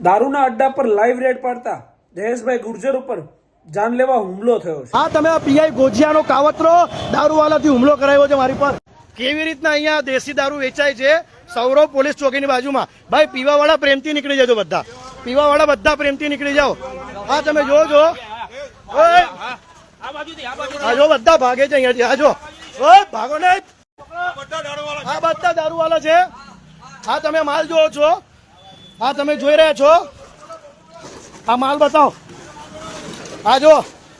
દારૂના અડ્ડા પર live red પાડતા જયેશભાઈ ગુર્જર ઉપર જાનલેવા હુમલો થયો છે. હા, તમે પીઆઈ ગોજિયાનો કાવતરો દારૂવાલાથી હુમલો કરાયો છે મારી પર. કેવી રીતના અહીંયા દેશી દારૂ વેચાય છે સૌરવ પોલીસ ચોકીની બાજુમાં? ભાઈ, પીવાવાળા પ્રેમથી નીકળી જજો બધા. પીવાવાળા બધા પ્રેમથી નીકળી જાઓ. હા, તમે જો જો! જો બધા ભાગે છે અહીંયાથી. આજો જો. ભાગો ને બધા દારૂવાલા છે. હા, તમે માલ જોવો છો. હા તમે જોઈ રહ્યા છો? આ માલ બતાવો. આ જો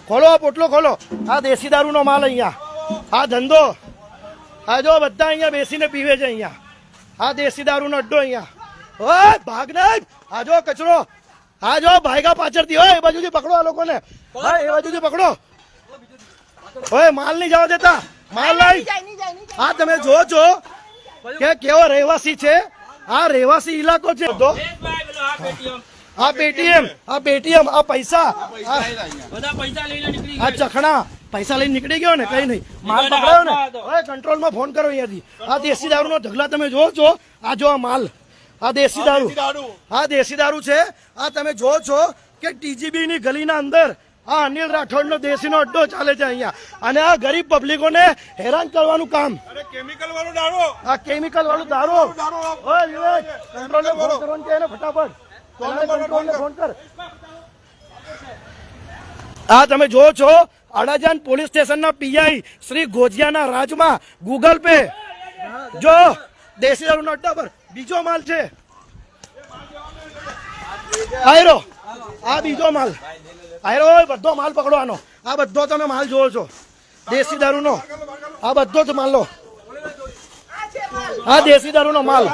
ખોલો આ પોટલો ખોલો. આ દેશી દારૂનો માલ અહીંયા. આ ધંધો. આ જો બધા અહીંયા બેસીને પીવે છે અહીંયા. આ દેશી દારૂનો અડ્ડો અહીંયા. ઓય ભાગ નહીં. આ જો કચરો. આ જો ભાઈગા પાછળથી. હોય એ બાજુથી પકડો આ લોકોને. હા એ બાજુથી પકડો. ઓય માલ નહીં જવા દેતા. માલ લઈ. આ તમે જો છો કે કેવો રહેવાસી છે. આ રહેવાસી ઇલાકો છે. બધો આ પેટીએમ આ પેટીએમ આ પૈસા આ આ ચખણા પૈસા લઈને નીકળી ગયો ને કઈ નહીં. માલ પકડાયો ને? હવે કંટ્રોલમાં ફોન કરો અહીંયાથી. આ દેશી દારૂનો ઢગલા તમે જોવો છો? આ જો આ માલ. આ દેશી દારૂ. આ દેશી દારૂ છે. આ તમે જોવો છો કે ટીજીબી ની ગલીના અંદર આ અનિલ રાઠોડનો દેશીનો અડ્ડો ચાલે છે અહીંયા. અને આ ગરીબ પબ્લિકોને હેરાન કરવાનું કામ. કેમિકલ વાળો દારૂ આ કેમિકલ વાળું દારૂ ઓય વિવેક કંટ્રોલને ફોન કરવાનું કહે ને ફટાફટ? કંટ્રોલને ફોન કર. આ તમે જો છો અડાજણ પોલીસ સ્ટેશનના પીઆઈ શ્રી ગોજિયાના રાજમાં ગૂગલ પે જો દેશી દારૂનો અડ્ડા પર બીજો માલ છે. આયરો. આ બીજો માલ. આયરો બધો માલ પકડવાનો. આ બધો તમે માલ જોવો છો. દેશી દારૂનો. આ બધો જ માલ લો. આ દેશી દારૂનો માલ.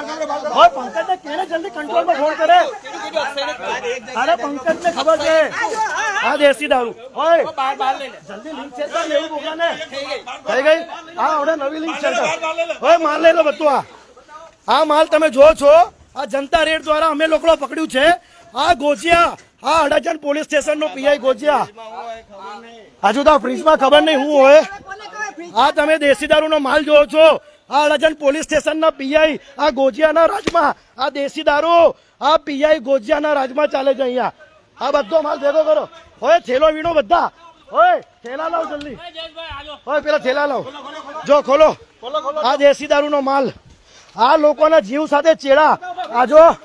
હવે પંકજને કેને જલ્દી કંટ્રોલમાં ફોન કરે? અરે પંકજને ખબર છે. આ દેશી દારૂ. ઓય. જલ્દી લિંક શેર કર થઈ ગઈ? આ હવે નવી લિંક શેર કર. ઓય માલ લઈ લો બધું આ. આ માલ તમે જો છો. આ જનતા રેડ દ્વારા અમે લોકો પકડ્યું છે. આ ગોજિયા. આ અડાજણ પોલીસ સ્ટેશન નો પીઆઈ ગોજિયા. હજુ તો ફ્રીજમાં ખબર નહીં શું હોય. આ તમે દેશી દારૂનો માલ જોવો છો. આ અડાજણ પોલીસ સ્ટેશનના પીઆઈ આ ગોજિયાના રાજમાં. આ દેશી દારૂ. આ પીઆઈ ગોજિયાના રાજમાં ચાલે છે અહીંયા. આ બધો માલ ભેગો કરો. હોય, થેલો વીણો બધા. હોય, થેલા લાવ જલ્દી. હોય, પેલા થેલા લાવ. જો, ખોલો. આ દેશી દારૂનો માલ. આ લોકોના જીવ સાથે ચેડા. આ જો.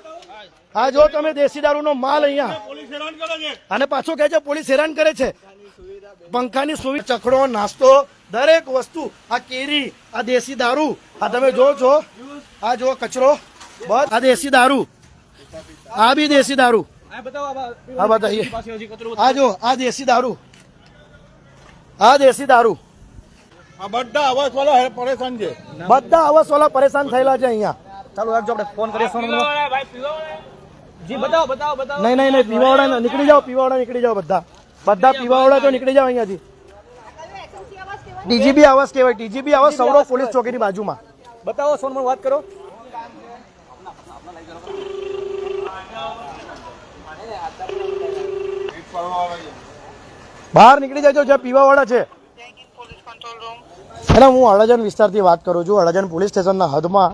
આ જો તમે દેશી દારૂનો માલ અહીંયા પોલીસ હેરાન કરે છે. અને પાછું કહે છે પોલીસ હેરાન કરે છે. પંખાની સુવિધા ચકડો નાસ્તો દરેક વસ્તુ આ કેરી આ દેશી દારૂ આ તમે જો છો આ જો કચરો બસ આ દેશી દારૂ આ બી દેશી દારૂ. આ બતાઈએ આ જો આ દેશી દારૂ. આ દેશી દારૂ. આ બધા અવાજ વાળા પરેશાન છે. બધા આવાસ વાળા પરેશાન થયેલા છે અહીંયા. ચાલો રાખજો આપણે ફોન કરીએ જી બતાવો બતાવો બતાવો. નહીં નહીં નહીં પીવાવાળા નીકળી જાઓ પીવાવાળા નીકળી જાઓ બધા. બધા પીવાવાળા તો નીકળી જાઓ અહીંયાથી. ટીજીબી આવાસ કહેવાય ટીજીબી આવાસ સૌરવ પોલીસ ચોકીની બાજુમાં. બતાવો સોનમણ વાત કરો. બહાર નીકળી જાજો જ્યાં પીવાવાળા છે. અને હું અડાજણ વિસ્તારથી વાત કરું છું અડાજણ પોલીસ સ્ટેશનના હદમાં.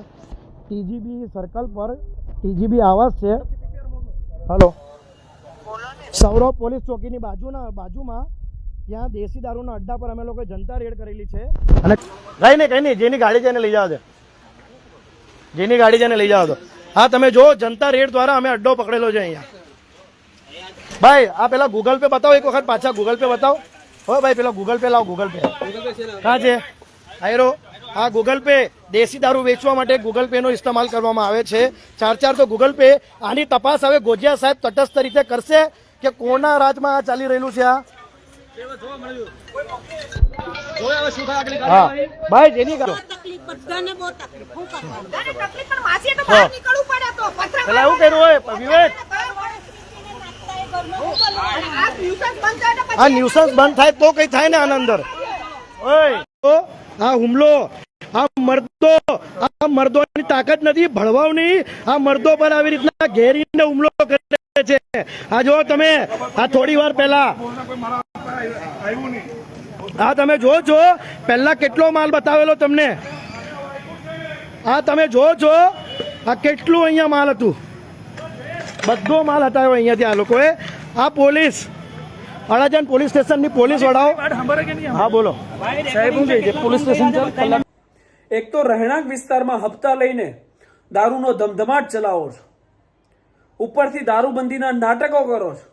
ટીજીબી સર્કલ પર ટીજીબી આવાસ છે. હલો. સૌરવ પોલીસ ચોકીની બાજુના બાજુમાં ત્યાં દેશી દારૂના અડ્ડા પર અમે લોકોએ જનતા રેડ કરેલી છે. અને કઈ નહીં કઈ નહીં જેની ગાડી એને લઈ જાવ છે જેની ગાડી એને લઈ જાવ દો હા તમે જો જનતા રેડ દ્વારા અમે અડ્ડો પકડેલો છે અહીંયા. ભાઈ આ પેલા ગૂગલ પે બતાવો એક વખત પાછા ગૂગલ પે બતાવો. હો ભાઈ પેલા ગૂગલ પે લાવો ગૂગલ પે ક્યાં છે? આયરો. આ ગૂગલ પે દેશી દારૂ વેચવા માટે ગૂગલ પે નો ઇસ્તેમાલ કરવામાં આવે છે. ચાર ચાર તો ગૂગલ પે આની તપાસ હવે ગોજિયા સાહેબ તટસ્થ રીતે કરશે કે કોના રાજમાં આ ચાલી રહેલું છે આ? ભાઈ જેની કરો તકલીફ બધાને બહુ તકલીફ હું કરવાનું? તકલીફ પણ માસીએ તો બહાર નીકળવું પડે તો પથરા પેલા એવું કર્યું હોય વિવેક આ ન્યુસન્સ બંધ થાય ને આ ન્યુસન્સ બંધ થાય તો કઈ થાય ને આના અંદર? ઓય. તો આ હુમલો, આ મર્દો, આ મર્દોની તાકાત નથી, ભળવાવની આ મર્દો પર આવી રીતના ઘેરીને હુમલો કરે છે. આ જો તમે, આ થોડી વાર પહેલા. આ તમે જો છો પહેલા કેટલો માલ બતાવેલો તમને. આ તમે જો છો આ કેટલું અહીંયા માલ હતું. બધો માલ હટાવ્યો અહીંયાથી આ લોકોએ. આ પોલીસ અડાજણ પોલીસ સ્ટેશનની પોલીસ વડાઓ. હા બોલો. સાહેબ હું છે પોલીસ સ્ટેશન એક તો રહેણાંક વિસ્તારમાં હપ્તા લઈને દારૂનો ધમધમાટ ચલાવો છો. ઉપરથી દારૂબંધીના નાટકો કરો છો.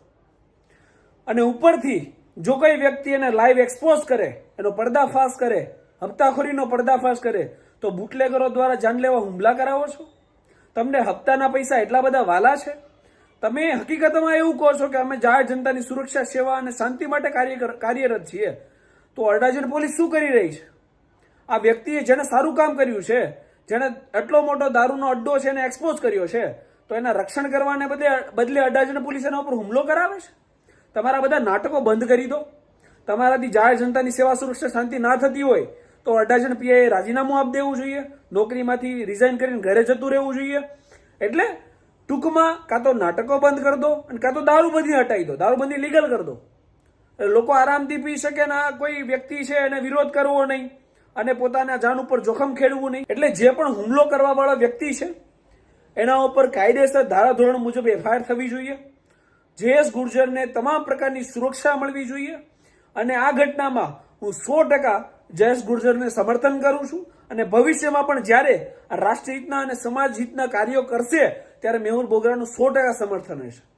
અને ઉપરથી જો કોઈ વ્યક્તિ એને લાઈવ એક્સપોઝ કરે એનો પર્દાફાશ કરે હપ્તાખોરીનો પર્દાફાશ કરે તો બુટલેગરો દ્વારા જાનલેવા હુમલા કરાવો છો? તમને હપ્તાના પૈસા એટલા બધા વાલા છે? તમે હકીકતમાં એવું કહો છો કે અમે જાહેર જનતાની સુરક્ષા, સેવા અને શાંતિ માટે કાર્યરત છીએ, તો અડાજણ પોલીસ શું કરી રહી છે? આ વ્યક્તિએ જેને સારું કામ કર્યું છે જેને એટલો મોટો દારૂનો અડ્ડો છે એને એક્સપોઝ કર્યો છે, તો એના રક્ષણ કરવાને બદલે બદલે અડાજણ પોલીસ એના ઉપર હુમલો કરાવે છે? તમારા બધા નાટકો બંધ કરી દો. તમારાથી જાહેર જનતાની સેવા, સુરક્ષા, શાંતિ ના થતી હોય, તો અડાજણ પીઆઈએ રાજીનામું આપી દેવું જોઈએ. નોકરીમાંથી રિઝાઇન કરીને ઘરે જતું રહેવું જોઈએ. એટલે ટૂંકમાં કાં તો નાટકો બંધ કરી દો અને કાં તો દારૂબંધી હટાવી દો. દારૂબંધી લીગલ કરી દો. લોકો આરામથી પી શકે ને આ કોઈ વ્યક્તિ છે એને વિરોધ કરવો નહીં અને પોતાના જાન ઉપર જોખમ ખેડવું નહીં. એટલે જે પણ હુમલો કરવા વાળો વ્યક્તિ છે, એના ઉપર કાયદેસર ધારાધોરણ મુજબ એફઆઈઆર થવી જોઈએ. જેએસ ગુર્જરને તમામ પ્રકારની સુરક્ષા મળવી જોઈએ અને આ ઘટનામાં હું સો ટકા જયેશ ગુર્જરને સમર્થન કરું છું અને ભવિષ્યમાં પણ જ્યારે રાષ્ટ્રહિતના અને સમાજ હિતના કાર્યો કરશે ત્યારે મેહુલ બોગરાનું સો ટકા સમર્થન હશે